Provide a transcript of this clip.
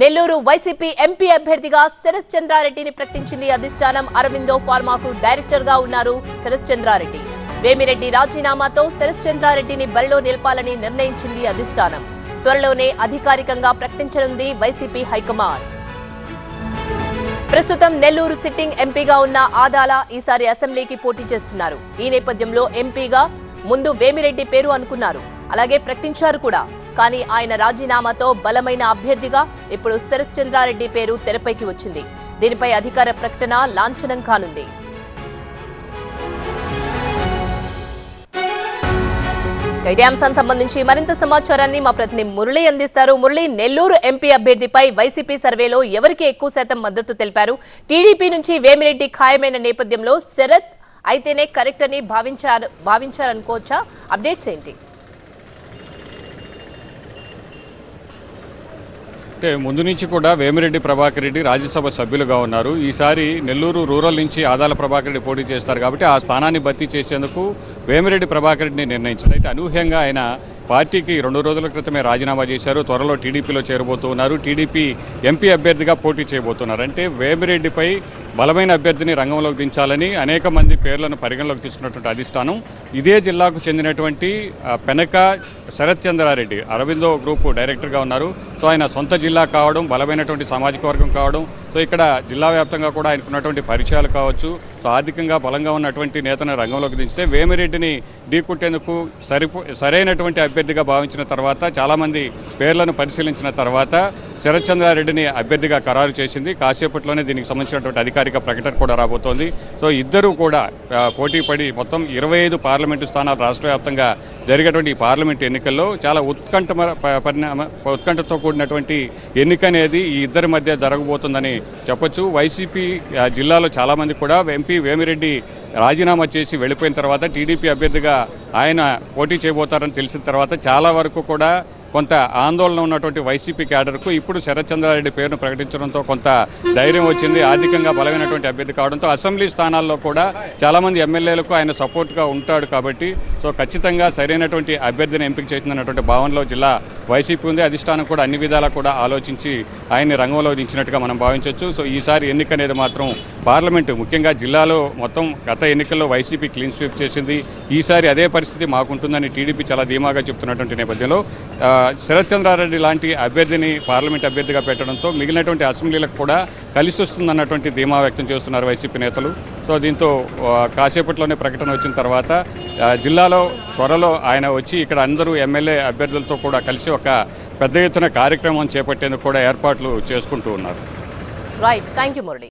Nellore YCP MP అభ్యర్థిగా శరత్ చంద్రారెడ్డిని ప్రకటించింది అధిష్టానం అరవిందో ఫార్మాకు డైరెక్టర్గా ఉన్నారు శరత్ చంద్రారెడ్డి. వేమిరెడ్డి రాజీనామాతో శరత్ చంద్రారెడ్డిని బరిలో నిలపాలని నిర్ణయించింది అధిష్టానం. త్వరలోనే అధికారికంగా ప్రకటించనుంది వైసీపీ హైకమాండ్. ప్రస్తుతం నెల్లూరు సిట్టింగ్ ఎంపీగా ఉన్న ఆదాల ఈసారి అసెంబ్లీకి పోటీ చేస్తున్నారు. ఈ నేపథ్యంలో ఎంపీగా ముందు వేమిరెడ్డి పేరు అనుకున్నారు. అలాగే ప్రకటించారు కూడా. కానీ ఆయన రాజీనామాతో బలమైన అభ్యర్థిగా ఇప్పుడు శరత్ చంద్రారెడ్డి పేరు తెరపైకి వచ్చింది. దీనిపై అధికార ప్రకటన లాంఛనం కానుంది. ఇదే అంశానికి సంబంధించి మరింత సమాచారాన్ని మా ప్రతినిధి మురళి అందిస్తారు. మురళి నెల్లూరు ఎంపీ అభ్యర్థిపై వైసీపీ సర్వేలో ఎవరికి ఎక్కువ శాతం మద్దతు తెలిపారు? టీడీపీ నుంచి వేమిరెడ్డి ఖాయమైన నేపథ్యంలో శరత్ అయితేనే కరెక్ట్ అని భావించారు భావించారనుకోవచ్చా? అప్డేట్స్ ఏంటి? అంటే ముందు నుంచి కూడా వేమిరెడ్డి ప్రభాకర్ రెడ్డి రాజ్యసభ సభ్యులుగా ఉన్నారు. ఈసారి నెల్లూరు రూరల్ నుంచి ఆదాల ప్రభాకర్ రెడ్డి పోటీ చేస్తారు కాబట్టి ఆ స్థానాన్ని భర్తీ చేసేందుకు వేమిరెడ్డి ప్రభాకర్ రెడ్డిని నిర్ణయించింది అయితే అనూహ్యంగా ఆయన పార్టీకి రెండు రోజుల క్రితమే రాజీనామా చేశారు. త్వరలో టీడీపీలో చేరబోతున్నారు. టీడీపీ ఎంపీ అభ్యర్థిగా పోటీ చేయబోతున్నారు. అంటే వేమిరెడ్డిపై బలమైన అభ్యర్థిని రంగంలోకి దించాలని అనేక మంది పేర్లను పరిగణలోకి తీసుకున్నటువంటి అధిష్టానం. ఇదే జిల్లాకు చెందినటువంటి పెనక శరత్ చంద్రారెడ్డి అరవిందో గ్రూపు డైరెక్టర్గా ఉన్నారు. సో ఆయన సొంత జిల్లా కావడం బలమైనటువంటి సామాజిక వర్గం కావడం సో ఇక్కడ జిల్లా వ్యాప్తంగా కూడా ఆయనకున్నటువంటి పరిచయాలు కావచ్చు. సో ఆర్థికంగా బలంగా ఉన్నటువంటి నేతను రంగంలోకి దించితే వేమిరెడ్డిని ఢీకొట్టేందుకు సరిపో సరైనటువంటి అభ్యర్థిగా భావించిన తర్వాత చాలామంది పేర్లను పరిశీలించిన తర్వాత శరత్చంద్రారెడ్డిని అభ్యర్థిగా ఖరారు చేసింది. కాసేపట్లోనే దీనికి సంబంధించినటువంటి అధికారిక ప్రకటన కూడా రాబోతోంది. సో ఇద్దరు కూడా పోటీ పడి మొత్తం ఇరవై ఐదు పార్లమెంటు స్థానాలు రాష్ట్ర వ్యాప్తంగా జరిగేటువంటి ఈ పార్లమెంట్ ఎన్నికల్లో చాలా ఉత్కంఠ పరిణామ ఉత్కంఠతో కూడినటువంటి ఎన్నిక అనేది ఈ ఇద్దరి మధ్య జరగబోతుందని చెప్పొచ్చు. వైసీపీ జిల్లాలో చాలామంది కూడా ఎంపీ వేమిరెడ్డి రాజీనామా చేసి వెళ్ళిపోయిన తర్వాత టీడీపీ అభ్యర్థిగా ఆయన పోటీ చేయబోతారని తెలిసిన తర్వాత చాలా వరకు కూడా కొంత ఆందోళన ఉన్నటువంటి వైసీపీ క్యాడర్కు ఇప్పుడు శరత్చంద్రారెడ్డి పేరును ప్రకటించడంతో కొంత ధైర్యం వచ్చింది. ఆర్థికంగా బలమైనటువంటి అభ్యర్థి కావడంతో అసెంబ్లీ స్థానాల్లో కూడా చాలామంది ఎమ్మెల్యేలకు ఆయన సపోర్ట్గా ఉంటాడు కాబట్టి సో ఖచ్చితంగా సరైనటువంటి అభ్యర్థిని ఎంపిక చేసిందన్నటువంటి భావనలో జిల్లా వైసీపీ ఉంది అధిష్టానం కూడా అన్ని విధాలా కూడా ఆలోచించి ఆయన్ని రంగంలో దించినట్టుగా మనం భావించవచ్చు సో ఈసారి ఎన్నిక అనేది మాత్రం పార్లమెంటు ముఖ్యంగా జిల్లాలో మొత్తం గత ఎన్నికల్లో వైసీపీ క్లీన్ స్వీప్ చేసింది. ఈసారి అదే పరిస్థితి మాకుంటుందని టీడీపీ చాలా ధీమాగా చెప్తున్నటువంటి నేపథ్యంలో శరత్ చంద్రారెడ్డి లాంటి అభ్యర్థిని పార్లమెంట్ అభ్యర్థిగా పెట్టడంతో మిగిలినటువంటి అసెంబ్లీలకు కూడా కలిసి వస్తుందన్నటువంటి ధీమా వ్యక్తం చేస్తున్నారు వైసీపీ నేతలు. సో దీంతో కాసేపట్లోనే ప్రకటన వచ్చిన తర్వాత జిల్లాలో త్వరలో ఆయన వచ్చి ఇక్కడ అందరూ ఎమ్మెల్యే అభ్యర్థులతో కూడా కలిసి ఒక పెద్ద ఎత్తున కార్యక్రమం చేపట్టేందుకు కూడా ఏర్పాట్లు చేసుకుంటూ ఉన్నారు. Right thank you Murali